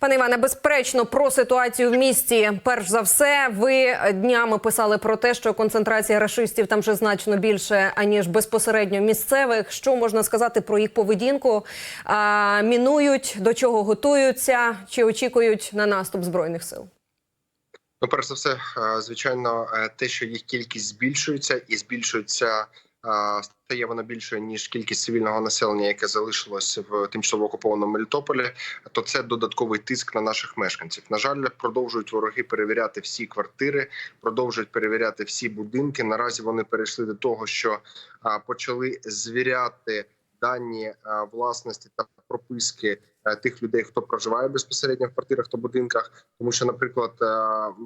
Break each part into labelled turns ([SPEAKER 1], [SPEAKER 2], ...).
[SPEAKER 1] Пане Іване, безперечно, про ситуацію в місті. Перш за все, ви днями писали про те, що концентрація рашистів там вже значно більше аніж безпосередньо місцевих. Що можна сказати про їх поведінку? А, мінують до чого готуються чи очікують на наступ збройних сил?
[SPEAKER 2] Ну, перш за все, е, звичайно, е, те, що їх кількість збільшується, і збільшується стає вона більшою ніж кількість цивільного населення, яке залишилось в тимчасово окупованому Мелітополі, то це додатковий тиск на наших мешканців. На жаль, продовжують вороги перевіряти всі квартири, продовжують перевіряти всі будинки. Наразі вони перейшли до того, що почали звіряти дані власності та прописки тих людей, хто проживає безпосередньо в квартирах та будинках. Тому що, наприклад, е,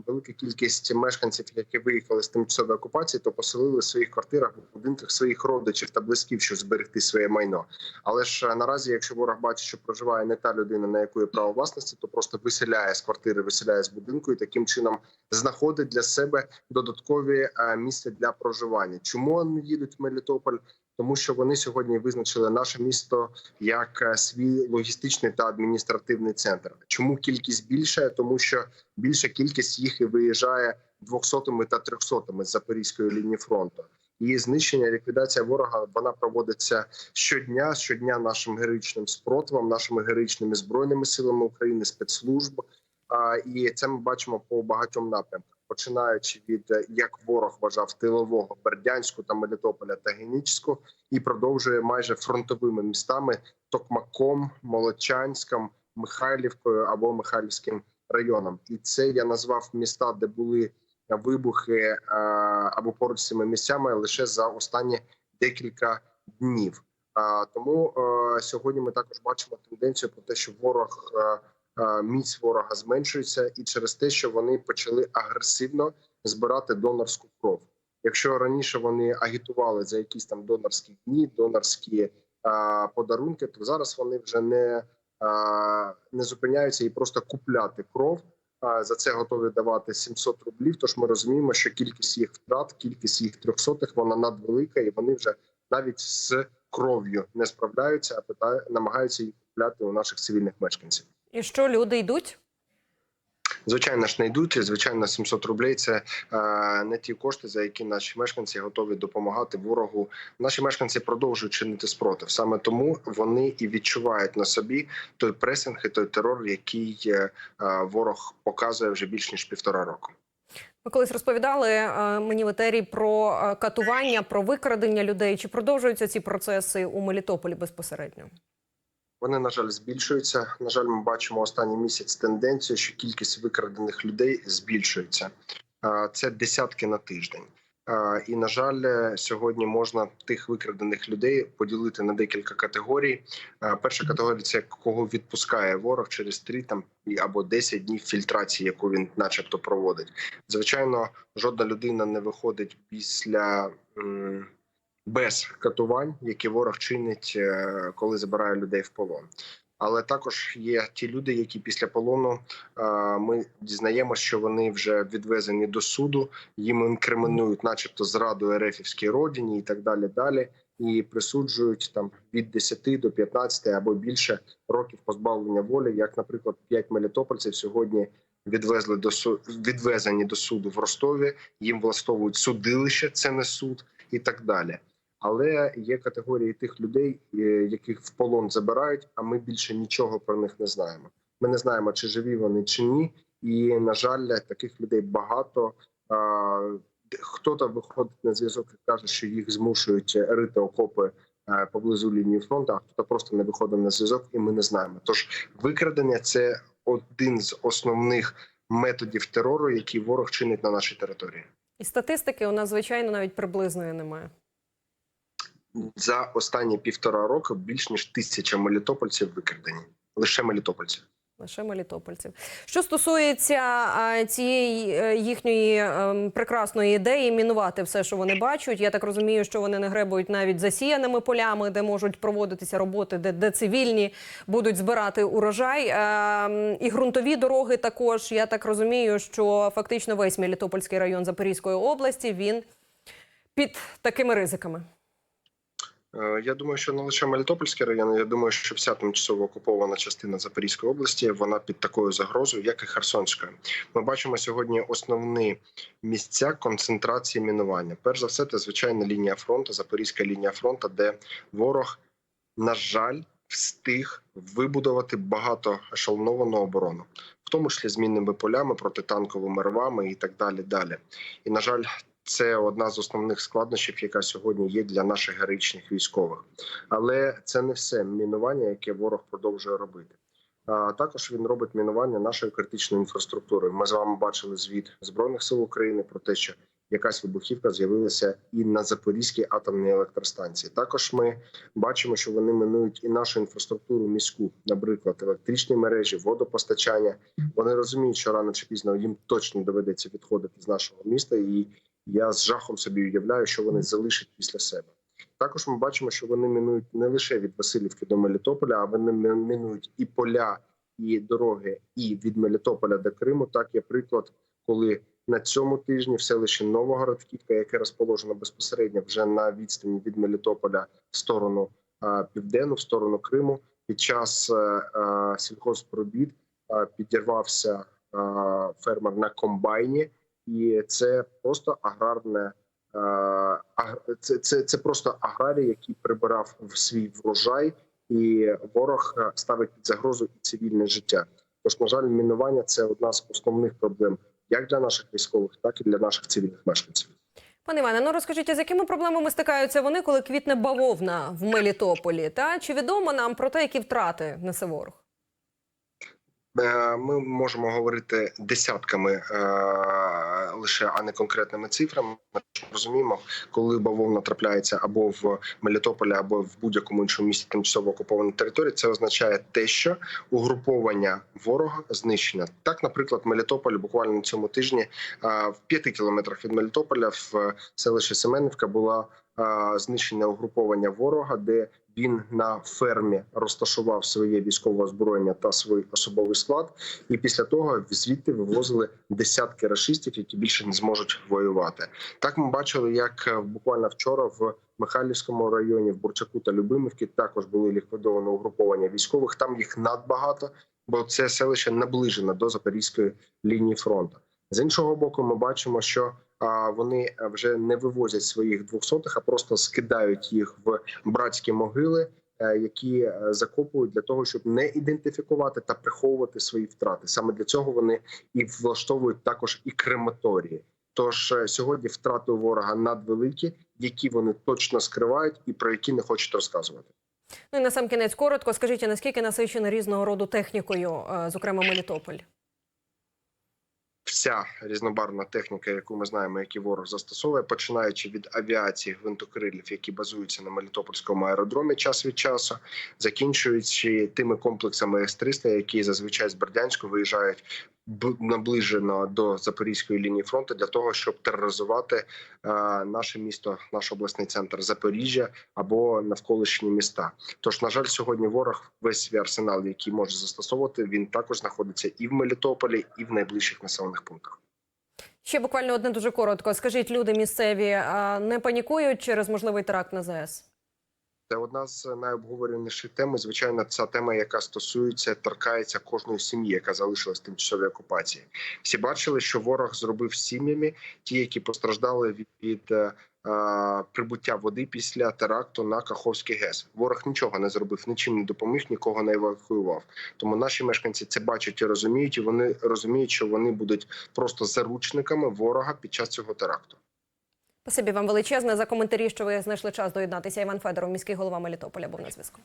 [SPEAKER 2] велика кількість мешканців, які виїхали з тимчасової окупації, то поселили в своїх квартирах в будинках своїх родичів та близьків, щоб зберегти своє майно. Але ж е, наразі, якщо ворог бачить, що проживає не та людина, на яку є право власності, то просто виселяє з квартири, виселяє з будинку і таким чином знаходить для себе додаткові е, місця для проживання. Чому вони їдуть в Мелітополь? Тому що вони сьогодні визначили наше місто як е, свій логістичний та адміністративний центр. Чому кількість більша? Тому що більша кількість їх і виїжджає 200-ми та 300-ми з запорізької лінії фронту. І знищення, ліквідація ворога вона проводиться щодня, щодня нашим героїчним спротивом, нашими героїчними збройними силами України, спецслужб. І це ми бачимо по багатьом напрямках, починаючи від е, як ворог вважав тилового Бердянську та Мелітополя та Генічську, і продовжує майже фронтовими містами Токмаком, Молочанськом, Михайлівкою або Михайлівським районом. І це я назвав міста, де були вибухи е, або поруч з цими місцями лише за останні декілька днів. Тому е, сьогодні ми також бачимо тенденцію про те, що ворог міць ворога зменшується, і через те, що вони почали агресивно збирати донорську кров. Якщо раніше вони агітували за якісь там донорські дні, донорські е, подарунки, то зараз вони вже не, е, не зупиняються і просто купляти кров. А, За це готові давати 700 рублів. Тож ми розуміємо, що кількість їх втрат, кількість їх трьохсотих, вона надвелика, і вони вже навіть з кров'ю не справляються, а намагаються їх купляти у наших цивільних мешканців.
[SPEAKER 1] І що люди йдуть?
[SPEAKER 2] Звичайно ж не йдуть. і, Звичайно, 700 рублей це е, не ті кошти, за які наші мешканці готові допомагати ворогу. Наші мешканці продовжують чинити спротив. Саме тому вони і відчувають на собі той пресинг і той терор, який е, ворог показує вже більш ніж півтора року.
[SPEAKER 1] Ви колись розповідали е, мені в етері про е, катування, про викрадення людей. Чи продовжуються ці процеси у Мелітополі безпосередньо?
[SPEAKER 2] Вони на жаль збільшуються. На жаль, ми бачимо останній місяць тенденцію, що кількість викрадених людей збільшується. Це десятки на тиждень. І на жаль, сьогодні можна тих викрадених людей поділити на декілька категорій. Перша категорія це кого відпускає ворог через 3 там або 10 днів фільтрації, яку він, начебто, проводить. Звичайно, жодна людина не виходить після. Без катувань, які ворог чинить, е, коли забирає людей в полон. Але також є ті люди, які після полону е, ми дізнаємося, що вони вже відвезені до суду, їм інкримінують, начебто, зраду РФівській родині і так далі. Далі і присуджують там від 10 до 15 або більше років позбавлення волі. Як, наприклад, 5 мелітопольців сьогодні відвезли до відвезені до суду в Ростові. Їм влаштовують судилище, це не суд і так далі. Але є категорії тих людей, е, яких в полон забирають, а ми більше нічого про них не знаємо. Ми не знаємо, чи живі вони чи ні. І на жаль, таких людей багато. Хто-то виходить на зв'язок і каже, що їх змушують рити окопи е, поблизу лінії фронту, а хто просто не виходить на зв'язок, і ми не знаємо. Тож викрадення це один з основних методів терору, який ворог чинить на нашій території.
[SPEAKER 1] І статистики у нас звичайно навіть приблизної немає.
[SPEAKER 2] За останні півтора року більш ніж тисяча мелітопольців викрадені. Лише мелітопольців.
[SPEAKER 1] Лише мелітопольців. Що стосується цієї е, їхньої ем, прекрасної ідеї мінувати все, що вони бачать, я так розумію, що вони не гребують навіть засіяними полями, де можуть проводитися роботи, де, де цивільні будуть збирати урожай. Ем, і ґрунтові дороги також. Я так розумію, що фактично весь Мелітопольський район Запорізької області він під такими ризиками.
[SPEAKER 2] Е, Я думаю, що не лише Мелітопольський район. Я думаю, що вся тимчасово окупована частина Запорізької області вона під такою загрозою, як і Херсонська. Ми бачимо сьогодні основні місця концентрації мінування. Перш за все, це звичайна лінія фронту, Запорізька лінія фронту, де ворог, на жаль, встиг вибудувати багато ешелоновану оборону, в тому числі змінними полями, протитанковими рвами і так далі. Далі, і на жаль. Це одна з основних складнощів, яка сьогодні є для наших героїчних військових, але це не все мінування, яке ворог продовжує робити. А також він робить мінування нашої критичної інфраструктури. Ми з вами бачили звіт збройних сил України про те, що якась вибухівка з'явилася і на Запорізькій атомній електростанції. Також ми бачимо, що вони минують і нашу інфраструктуру міську, наприклад, електричні мережі, водопостачання. Вони розуміють, що рано чи пізно їм точно доведеться відходити з нашого міста, і я з жахом собі уявляю, що вони залишать після себе. Також ми бачимо, що вони мінують не лише від Васильівки до Мелітополя, а вони мі- мінують і поля, і дороги, і від Мелітополя до Криму. Так є приклад, коли на цьому тижні в селищі Новогородківка, яке розположено безпосередньо вже на відстані від Мелітополя в сторону а, південну, в сторону Криму, під час е, е, сільхозпробіт підірвався е, фермер на комбайні, і це просто аграрне. е, Це, це, це просто аграрій, який прибирав в свій врожай, і ворог е, ставить під загрозу і цивільне життя. Тож, на жаль, мінування це одна з основних проблем як для наших військових, так і для наших цивільних мешканців.
[SPEAKER 1] Пане Іване, ну розкажіть, з якими проблемами стикаються вони, коли квітне бавовна в Мелітополі? Та чи відомо нам про те, які втрати несе ворог?
[SPEAKER 2] Е, Ми можемо говорити десятками е, лише, а не конкретними цифрами. Ми розуміємо, коли бавовна трапляється або в Мелітополі, або в будь-якому іншому місті тимчасово окупованої території. Це означає те, що угруповання ворога знищено. Так, наприклад, Мелітополь буквально на цьому тижні е, в п'яти кілометрах від Мелітополя в селищі Семенівка була знищення угруповання ворога, де він на фермі розташував своє військове озброєння та свій особовий склад, і після того звідти вивозили десятки рашистів, які більше не зможуть воювати. Так ми бачили, як е, буквально вчора в Михайлівському районі, в Бурчаку та Любимівці також були ліквідовані угруповання військових. Там їх надбагато, бо це селище наближено до запорізької лінії фронту. З іншого боку, ми бачимо, що вони вже не вивозять своїх двохсотих, а просто скидають їх в братські могили, е, які е, закопують для того, щоб не ідентифікувати та приховувати свої втрати. Саме для цього вони і влаштовують також і крематорії. Тож е, сьогодні втрати у ворога надвеликі, які вони точно скривають і про які не хочуть розказувати.
[SPEAKER 1] Ну і на сам кінець коротко скажіть, наскільки насичений різного роду технікою, е, зокрема Мелітополь?
[SPEAKER 2] Вся різнобарвна техніка, яку ми знаємо, які ворог застосовує, починаючи від авіації гвинтокрилів, які базуються на Мелітопольському аеродромі час від часу, закінчуючи тими комплексами С-300, які зазвичай з Бердянську виїжджають наближено до запорізької лінії фронту для того, щоб тероризувати е, наше місто, наш обласний центр Запоріжжя або навколишні міста. Тож, на жаль, сьогодні ворог весь свій арсенал, який може застосовувати, він також знаходиться і в Мелітополі, і в найближчих населених пунктах.
[SPEAKER 1] Ще буквально одне дуже коротко. Скажіть, люди місцеві не панікують через можливий теракт на ЗС?
[SPEAKER 2] Це одна з найобговореніших тем. Звичайно, ця тема, яка стосується, торкається кожної сім'ї, яка залишилась в тимчасовій окупації. Всі бачили, що ворог зробив сім'ями, ті, які постраждали від, від е, е, прибуття води після теракту на Каховський ГЕС. Ворог нічого не зробив, нічим не допоміг, нікого не евакуював. Тому наші мешканці це бачать і розуміють, і вони розуміють, що вони будуть просто заручниками ворога під час цього теракту.
[SPEAKER 1] Спасибі вам величезне за коментарі, що ви знайшли час доєднатися. Іван Федоров, міський голова Мелітополя, був на зв'язку.